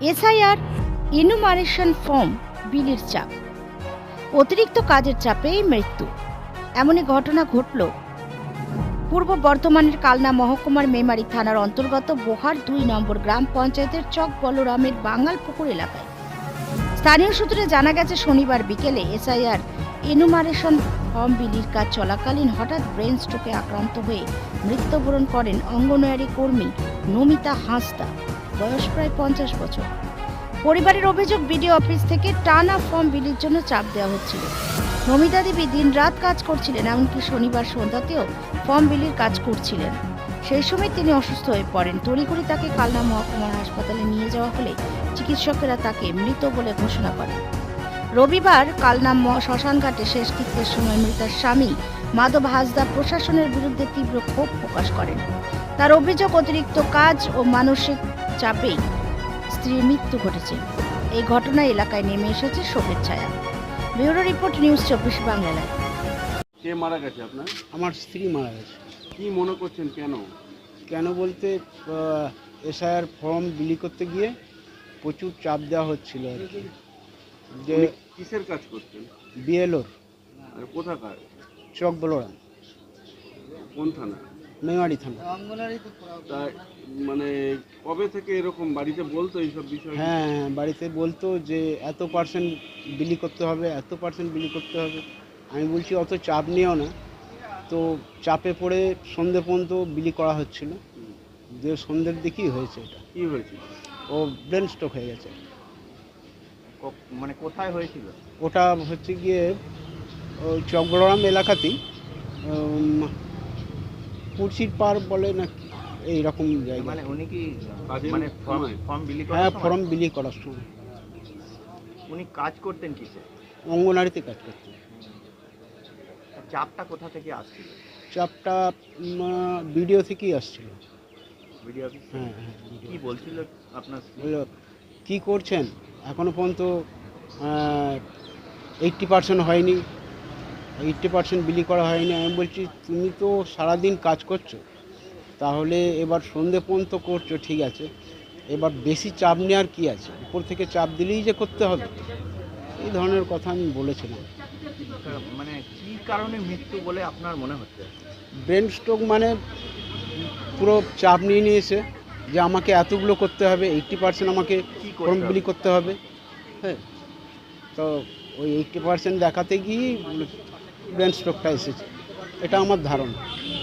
SIR enumeration form বিলির চাপ। অতিরিক্ত কাজের চাপেই মৃত্যু। এমনই ঘটনা ঘটল। পূর্ব বর্ধমানের কালনা মহকুমার মেমারি থানার অন্তর্গত বোহার দুই নম্বর গ্রাম পঞ্চায়েতের চক বলরামের বাঙ্গালপুকুর এলাকায়। স্থানীয় সূত্রে জানা গেছে, শনিবার বিকেলে এসআইআর এনুমারেশন ফর্ম বিলির কাজ চলাকালীন হঠাৎ ব্রেন স্ট্রোকে আক্রান্ত হয়ে মৃত্যুবরণ করেন অঙ্গনওয়াড়ি কর্মী নমিতা হাঁসদা। বয়স প্রায় পঞ্চাশ বছর। পরিবারের অভিযোগ, বিডিও অফিস থেকে টানা ফর্ম বিলির জন্য চাপ দেওয়া হচ্ছিল। নমিতা দেবী দিনরাত কাজ করছিলেন, এমনকি শনিবার সন্ধ্যাতেও ফর্ম বিলির কাজ করছিলেন। সেই সময় তিনি অসুস্থ হয়ে পড়েন। তড়িঘড়ি তাকে কালনা মহকুমার হাসপাতালে নিয়ে যাওয়া হলে চিকিৎসকেরা তাকে মৃত বলে ঘোষণা করেন। রবিবার কালনা শ্মশানঘাটে শেষকৃত্যের সময় মৃতার স্বামী মাধব হাসদা প্রশাসনের বিরুদ্ধে তীব্র ক্ষোভ প্রকাশ করেন। তার অভিযোগ, অতিরিক্ত কাজ ও মানসিক চাপেই স্ত্রীর মৃত্যু ঘটেছে। এই ঘটনায় এলাকায় নেমে এসেছে শোকের ছায়া। ব্যুরো রিপোর্ট নিউজ চব্বিশ বাংলা লাইভ কে মারা গেছে আপনার? আমার স্ত্রী মারা গেছে। কি মনে করছেন কেন? কেন বলতে এসআইআর ফর্ম বিলি করতে গিয়ে প্রচুর চাপ দেওয়া হচ্ছিল আর কি। যে কিসের কাজ করছেন বিএলওর। আর কোথাকার? চক বলরাম কোন থানা? মেমারি থানা। তা মানে কবে থেকে এরকম বাড়িতে বলতো এইসব বিষয়? হ্যাঁ হ্যাঁ বাড়িতে বলতো যে এত পার্সেন্ট বিলি করতে হবে এত পার্সেন্ট বিলি করতে হবে। আমি বলছি অত চাপ নিও না। তো চাপে পড়ে সন্ধে পর্যন্ত বিলি করা হচ্ছিল। যে সন্ধ্যের দিকেই হয়েছে এটা। কি হয়েছিল? ও ব্রেন স্ট্রোক হয়ে গেছে। মানে কোথায় হয়েছিল? ওটা হচ্ছে গিয়ে ওই চকবড়াম এলাকাতেই উম, পুরসির পার বলে না কি? এইরকম জায়গা মানে উনি কি মানে ফর্ম ফর্ম বিলি হ্যাঁ ফর্ম বিলি করার সময়। উনি কাজ করতেন কিসে? অঙ্গনারীতে কাজ করতে চাপটা কোথা থেকে আসছিল? চাপটা ভিডিও থেকেই আসছিল। ভিডিও হ্যাঁ হ্যাঁ কি। বলছিল আপনার? কী করছেন? এখনও পর্যন্ত এইটটি পার্সেন্ট হয়নি। এইট্টি পার্সেন্ট বিলি করা হয়নি। আমি বলছি তুমি তো সারাদিন কাজ করছ তাহলে এবার সন্ধে পর্যন্ত করছ ঠিক আছে। এবার বেশি চাপ নেওয়ার কি আছে? উপর থেকে চাপ দিলেই যে করতে হবে। এই ধরনের কথা আমি বলেছিলাম। মানে কি কারণে মৃত্যু বলে আপনার মনে হচ্ছে? ব্রেন স্ট্রোক মানে পুরো চাপ নিয়ে নিয়েছে যে আমাকে এতগুলো করতে হবে এইটটি পার্সেন্ট আমাকে কি ফর্ম বিলি করতে হবে। হ্যাঁ। তো ওই এইটটি পার্সেন্ট দেখাতে গিয়েই ব্রেন স্ট্রোকটা এসেছে। এটা আমার ধারণা।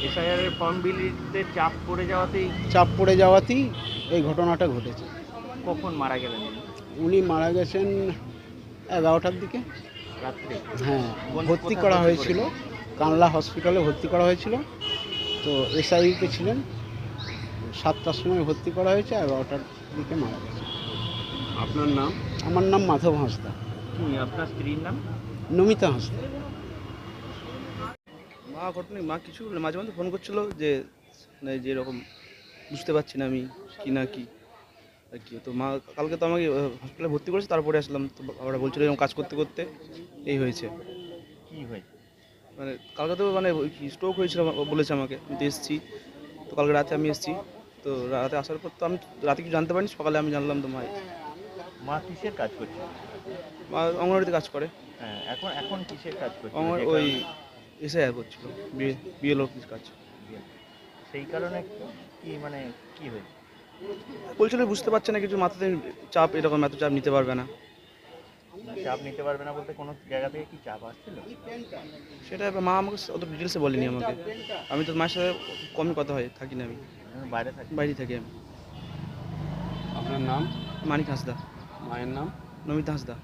এসআইআর এর ফর্ম বিলিতে চাপ পড়ে যাওয়াতেই চাপ পড়ে যাওয়াতেই এই ঘটনাটা ঘটেছে। কখন মারা গেলেন উনি? মারা গেছেন এগারোটার দিকে। রাত্রে। হ্যাঁ ভর্তি করা হয়েছিল। কানলা হসপিটালে ভর্তি করা হয়েছিল। তো এসআইতে ছিলেন। সাতটার সময় ভর্তি করা হয়েছে এগারোটার দিকে মারা গেছে। আপনার নাম? আমার নাম মাধব হাঁসদা। আপনার স্ত্রীর নাম? নমিতা হাঁসদা। মা ঘটনা মা কিছু মাঝে মাঝে ফোন করছিল যে মানে যে এরকম বুঝতে পারছি না আমি কি না কি। আর কি তো মা কালকে তো আমাকে হসপিটালে ভর্তি করেছে তারপরে আসলাম। তো ওরা বলছিল এরকম কাজ করতে করতে এই হয়েছে। কি হয়েছে মানে কালকে তো মানে স্ট্রোক হয়েছিল বলেছে আমাকে আমি তো এসেছি। তো কালকে রাতে আমি এসেছি। তো রাতে আসার পর তো আমি রাতে কিছু জানতে পারিনি সকালে আমি জানলাম তো মা মা কিসের কাজ করছে? মা অঙ্গনওয়াড়িতে কাজ করে। হ্যাঁ এখন এখন কিসের কাজ করছে? ওই এসে করছিল বিয়ে বিএলও কাজ। সেই কারণে কি মানে কি হয়েছে? বলছিল বুঝতে পারছে না কিছু মাথাতে চাপ এরকম এত চাপ নিতে পারবে না। চাপ নিতে পারবে না বলতে কোনো জায়গা থেকে কি চাপ আসছিল? সেটা মা আমাকে অত ডিটেলসে বলেনি আমাকে। আমি তো মায়ের সাথে কমই কথা হয় থাকি না আমি। আমি বাইরে থাকি। বাইরে থাকি আমি। আপনার নাম? মানিক হাঁসদা। মায়ের নাম? নমিতা হাঁসদা।